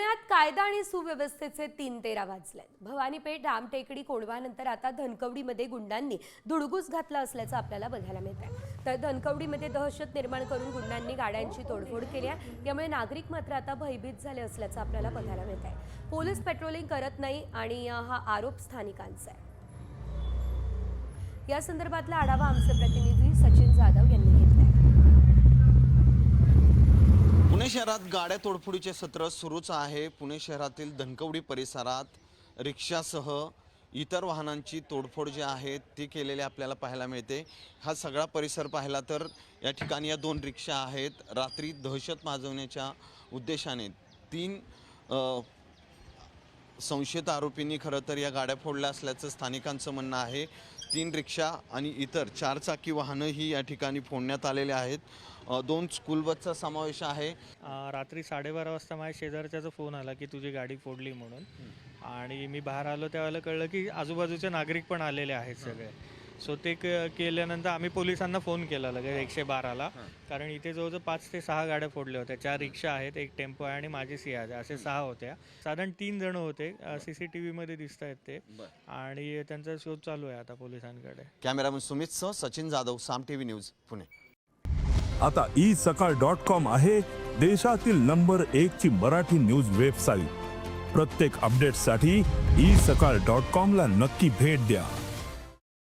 पुण्यात कायदा आणि सुव्यवस्थेचे तीन तेरा वाजले भवानीपेठ रामटेकडी कोंडवानंतर आता धनकवडीमध्ये गुंडांनी धुडगूस घातला असल्याचं आपल्याला बघायला मिळत आहे तर धनकवडीमध्ये दहशत निर्माण करून गुंडांनी गाड्यांची तोडफोड केली आहे. यामुळे नागरिक मात्र आता भयभीत झाले असल्याचं आपल्याला बघायला मिळत आहे पोलीस पेट्रोलिंग करत नाही आणि हा आरोप स्थानिकांचा आहे. या संदर्भातला आढावा आमचे प्रतिनिधी सचिन जाधव शहरात गाड्या तोडफोडीचे सत्र सुरूच आहे. पुणे शहरातील धनकवडी परिसरात रिक्षासह इतर वाहनांची तोडफोड जी आहे ती केलेली आपल्याला पाहायला मिळते. हा सगळा परिसर पाहिला तर या ठिकाणी या दोन रिक्षा आहेत. रात्री दहशत माजवण्याच्या उद्देशाने तीन संशयित आरोपींनी खरं तर या गाड्या फोडल्या असल्याचं स्थानिकांचं म्हणणं आहे. तीन रिक्षा आणि इतर चारचाकी वाहनंही या ठिकाणी फोडण्यात आलेले आहेत. दोन स्कूल बसचा समावेश आहे. रात्री साडेबारा वाजता माझ्या शेजारच्याचा फोन आला की तुझी गाडी फोडली म्हणून. आणि मी बाहेर आलो त्यावेळेला कळलं की आजूबाजूचे नागरिक पण आलेले आहेत सगळे. सो ते क- केल्यानंतर आम्ही पोलिसांना फोन केला लगेच एकशे बाराला. कारण इथे जवळजवळ पाच ते सहा गाड्या फोडल्या होत्या. चार रिक्षा आहेत एक टेम्पो आहे आणि माझी सियाज आहे असे सहा होत्या. साधारण तीन जण होते. सी सी टी व्हीमध्ये दिसत आहेत ते. आणि त्यांचा शोध चालू आहे आता पोलिसांकडे. Cameraman सुमितसह Sachin Jadhav Saam T V news Pune. आता ई सकाळ डॉट कॉम आहे देशातील नंबर एक ची मराठी न्यूज वेबसाईट. प्रत्येक अपडेटसाठी ई सकाळ डॉट कॉम ला नक्की भेट द्या.